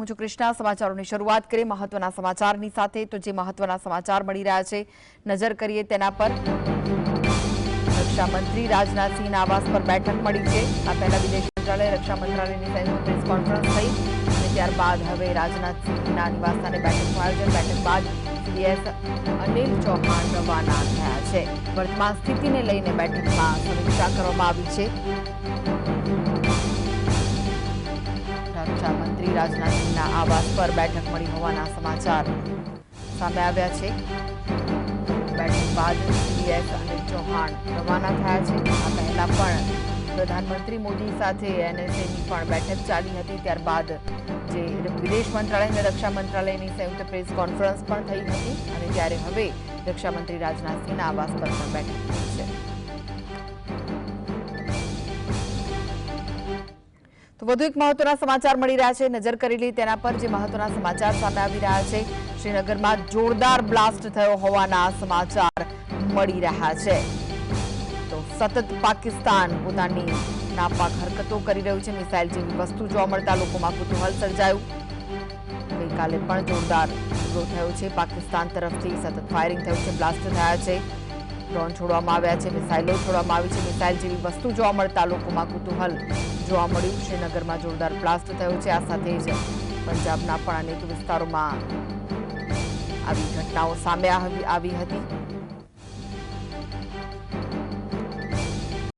હું છું કૃષ્ણા. સમાચારોની શરૂઆત કરીએ મહત્વના સમાચારની સાથે. તો જે મહત્વના સમાચાર મળી રહ્યા છે, નજર કરીએ તેના પર. રક્ષામંત્રી રાજનાથસિંહના આવાસ પર બેઠક મળી છે. આ પહેલા વિદેશ મંત્રાલય રક્ષા મંત્રાલયની સંયુક્ત પ્રેસ કોન્ફરન્સ થઈ અને ત્યારબાદ હવે રાજનાથસિંહના નિવાસસ્થાને બેઠકનું આયોજન. બેઠક બાદ સીએસ અનિલ ચૌહાણ રવાના થયા છે. વર્તમાન સ્થિતિને લઈને બેઠકમાં સમીક્ષા કરવામાં આવી છે. રક્ષા મંત્રી રાજનાથસિંહના આવાસ પર બેઠક મળી હોવાના સમાચાર સામે આવ્યા છે. બેઠક બાદ સીડીએસ અનિલ ચૌહાણ રવાના થયા છે. આ પહેલા પણ પ્રધાનમંત્રી મોદી સાથે એનએસએની પણ બેઠક ચાલી હતી. ત્યારબાદ જે વિદેશ મંત્રાલય અને રક્ષા મંત્રાલયની સંયુક્ત પ્રેસ કોન્ફરન્સ પણ થઈ હતી અને ત્યારે હવે રક્ષામંત્રી રાજનાથ રાજનાથસિંહના આવાસ પર પણ બેઠક થઈ છે. તો વધુ એક મહત્વના સમાચાર મળી રહ્યા છે. નજર કરી લઈ તેના પર જે મહત્વના સમાચાર સામે આવી રહ્યા છે. શ્રીનગરમાં જોરદાર બ્લાસ્ટ થયો હોવાના સમાચાર મળી રહ્યા છે. તો સતત પાકિસ્તાન પોતાની નાપાક હરકતો કરી રહ્યું છે. મિસાઇલ જેવી વસ્તુ જોવા મળતા લોકોમાં કુતૂહલ સર્જાયું. ગઈકાલે પણ જોરદાર હુમલો થયો છે. પાકિસ્તાન તરફથી સતત ફાયરિંગ થયું છે. બ્લાસ્ટ થયા છે. ડ્રોન છોડવામાં આવ્યા છે, મિસાઇલો છોડવામાં આવી છે, મિસાઇલ જેવી વસ્તુ જોવા મળતા લોકોમાં કુતૂહલ જોવા મળ્યું. શ્રીનગરમાં જોરદાર બ્લાસ્ટ થયો છે, આ સાથે જ પંજાબના પણ અનેક વિસ્તારોમાં આવી ઘટનાઓ સામે આવી હતી.